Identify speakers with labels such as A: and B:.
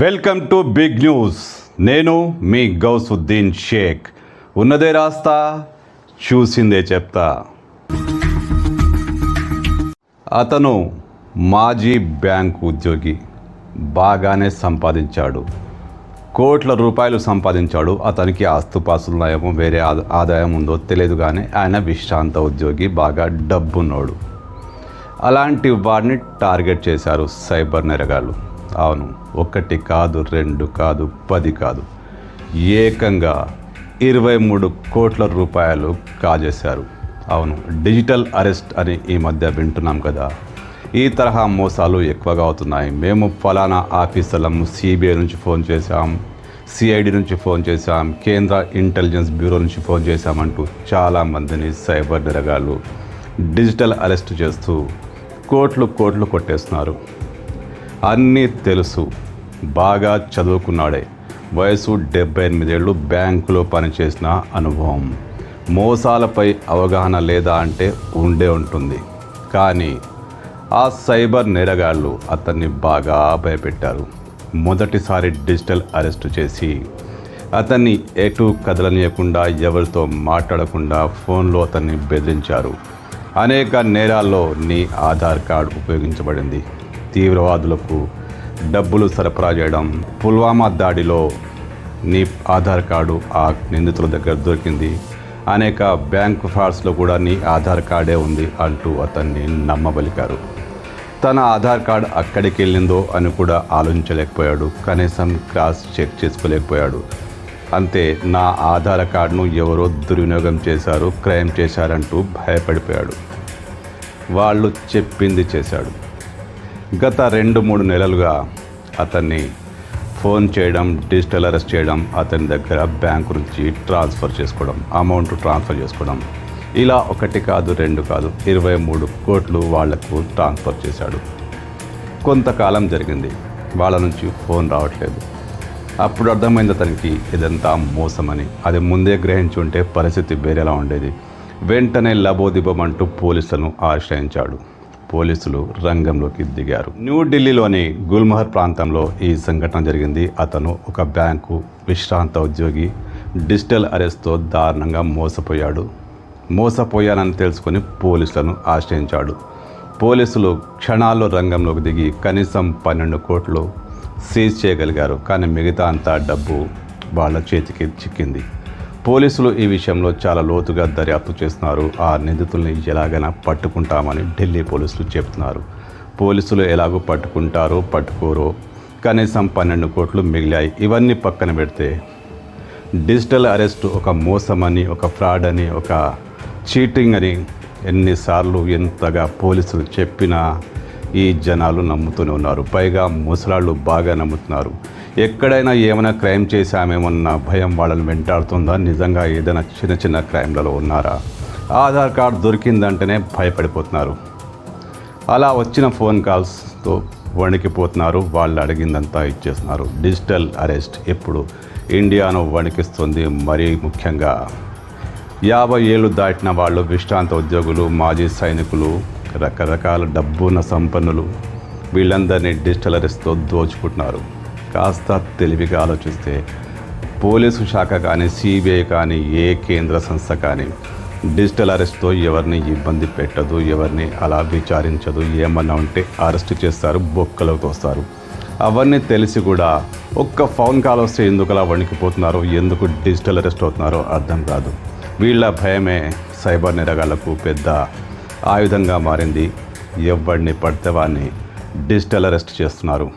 A: Welcome to big news. నేను మీ గౌసుద్దీన్ షేక్. ఉన్నదే రాస్తా చూసిందే చెప్తా. అతను మాజీ బ్యాంక్ ఉద్యోగి. బాగానే సంపాదించాడు. కోట్ల రూపాయలు సంపాదించాడు. అతనికి ఆస్తుపాస్తులున్నాయేమో వేరే ఆదాయం ఉందో తెలియదు కానీ ఆయన విశ్రాంత ఉద్యోగి బాగా డబ్బున్నోడు. అలాంటి వాడిని టార్గెట్ చేశారు సైబర్ నెరగాళ్ళు. అవును ఒకటి కాదు రెండు కాదు పది కాదు. ఏకంగా ఇరవై మూడు కోట్ల రూపాయలు కాజేశారు. అవును డిజిటల్ అరెస్ట్ అని ఈ మధ్య వింటున్నాం కదా. ఈ తరహా మోసాలు ఎక్కువగా అవుతున్నాయి. మేము ఫలానా ఆఫీసర్లము సిబిఐ నుంచి ఫోన్ చేశాం సిఐడి నుంచి ఫోన్ చేశాం కేంద్ర ఇంటెలిజెన్స్ బ్యూరో నుంచి ఫోన్ చేశామంటూ చాలామందిని సైబర్ నిరగాళ్ళు డిజిటల్ అరెస్ట్ చేస్తూ కోట్లు కోట్లు కొట్టేస్తున్నారు. అన్నీ తెలుసు. బాగా చదువుకున్నాడే. వయసు డెబ్బై ఎనిమిదేళ్ళు బ్యాంకులో పనిచేసిన అనుభవం. మోసాలపై అవగాహన లేదా అంటే ఉండే ఉంటుంది. కానీ ఆ సైబర్ నేరగాళ్ళు అతన్ని బాగా భయపెట్టారు. మొదటిసారి డిజిటల్ అరెస్టు చేసి అతన్ని ఎటు కదలనీయకుండా ఎవరితో మాట్లాడకుండా ఫోన్లో అతన్ని బెదిరించారు. అనేక నేరాల్లో నీ ఆధార్ కార్డు ఉపయోగించబడింది. తీవ్రవాదులకు డబ్బులు సరఫరా చేయడం పుల్వామా దాడిలో నీ ఆధార్ కార్డు ఆ నిందితుల దగ్గర దొరికింది. అనేక బ్యాంక్ ఫ్రాడ్స్లో కూడా నీ ఆధార్ కార్డే ఉంది అంటూ అతన్ని నమ్మబలికారు. తన ఆధార్ కార్డ్ అక్కడికి వెళ్ళిందో అని కూడా ఆలోచించలేకపోయాడు. కనీసం క్రాస్ చెక్ చేసుకోలేకపోయాడు. అంతే నా ఆధార్ కార్డును ఎవరో దుర్వినియోగం చేశారు క్రైమ్ చేశారంటూ భయపడిపోయాడు. వాళ్ళు చెప్పింది చేశాడు. గత రెండు మూడు నెలలుగా అతన్ని ఫోన్ చేయడం డిజిటల్ అరెస్ట్ చేయడం అతని దగ్గర బ్యాంకు నుంచి ట్రాన్స్ఫర్ చేసుకోవడం అమౌంట్ ట్రాన్స్ఫర్ చేసుకోవడం ఇలా ఒకటి కాదు రెండు కాదు ఇరవై మూడు కోట్లు వాళ్ళకు ట్రాన్స్ఫర్ చేశాడు. కొంతకాలం జరిగింది. వాళ్ళ నుంచి ఫోన్ రావట్లేదు. అప్పుడు అర్థమైంది అతనికి ఇదంతా మోసమని. అది ముందే గ్రహించి ఉంటే పరిస్థితి వేరేలా ఉండేది. వెంటనే లబోదిబమంటూ పోలీసులను ఆశ్రయించాడు. పోలీసులు రంగంలోకి దిగారు. న్యూఢిల్లీలోని గుల్మహర్ ప్రాంతంలో ఈ సంఘటన జరిగింది. అతను ఒక బ్యాంకు విశ్రాంత ఉద్యోగి డిజిటల్ అరెస్ట్తో దారుణంగా మోసపోయాడు. మోసపోయానని తెలుసుకొని పోలీసులను ఆశ్రయించాడు. పోలీసులు క్షణాల్లో రంగంలోకి దిగి కనీసం పన్నెండు కోట్లు సీజ్ చేయగలిగారు. కానీ మిగతా అంతా డబ్బు వాళ్ళ చేతికి చిక్కింది. పోలీసులు ఈ విషయంలో చాలా లోతుగా దర్యాప్తు చేస్తున్నారు. ఆ నిందితుల్ని ఎలాగైనా పట్టుకుంటామని ఢిల్లీ పోలీసులు చెప్తున్నారు పోలీసులు ఎలాగో పట్టుకుంటారో పట్టుకోరో కనీసం పన్నెండు కోట్లు మిగిలాయి. ఇవన్నీ పక్కన పెడితే డిజిటల్ అరెస్ట్ ఒక మోసమని ఒక ఫ్రాడ్ అని ఒక చీటింగ్ అని ఎన్నిసార్లు ఎంతగా పోలీసులు చెప్పినా ఈ జనాలు నమ్ముతూనే ఉన్నారు. పైగా ముసలాళ్ళు బాగా నమ్ముతున్నారు. ఎక్కడైనా ఏమైనా క్రైమ్ చేశామేమన్న భయం వాళ్ళని వెంటాడుతుందా? నిజంగా ఏదైనా చిన్న చిన్న క్రైమ్లలో ఉన్నారా? ఆధార్ కార్డు దొరికిందంటేనే భయపడిపోతున్నారు. అలా వచ్చిన ఫోన్ కాల్స్తో వణికిపోతున్నారు. వాళ్ళు అడిగిందంతా ఇచ్చేస్తున్నారు. డిజిటల్ అరెస్ట్ ఎప్పుడు ఇండియాను వణికిస్తుంది. మరీ ముఖ్యంగా యాభై ఏళ్ళు దాటిన వాళ్ళు విశ్రాంత ఉద్యోగులు మాజీ సైనికులు రకరకాల డబ్బున్న సంపన్నులు వీళ్ళందరినీ డిజిటల్ అరెస్ట్తో దోచుకుంటున్నారు. కాస్త తెలివిగా ఆలోచిస్తే పోలీసు శాఖ కానీ సిబిఐ కానీ ఏ కేంద్ర సంస్థ కానీ డిజిటల్ అరెస్ట్తో ఎవరిని ఇబ్బంది పెట్టదు ఎవరిని అలా విచారించదు ఏమన్నా ఉంటే అరెస్ట్ చేస్తారు బొక్కలోకి వస్తారు అవన్నీ తెలిసి కూడా ఒక్క ఫోన్ కాల్ వస్తే ఎందుకు అలా వణికిపోతున్నారో ఎందుకు డిజిటల్ అరెస్ట్ అవుతున్నారో అర్థం కాదు. వీళ్ళ భయమే సైబర్ నిరగాళ్ళకు పెద్ద ఆయుధంగా మారింది. ఎవరిని పడితే వాడిని డిజిటల్ అరెస్ట్ చేస్తున్నారు.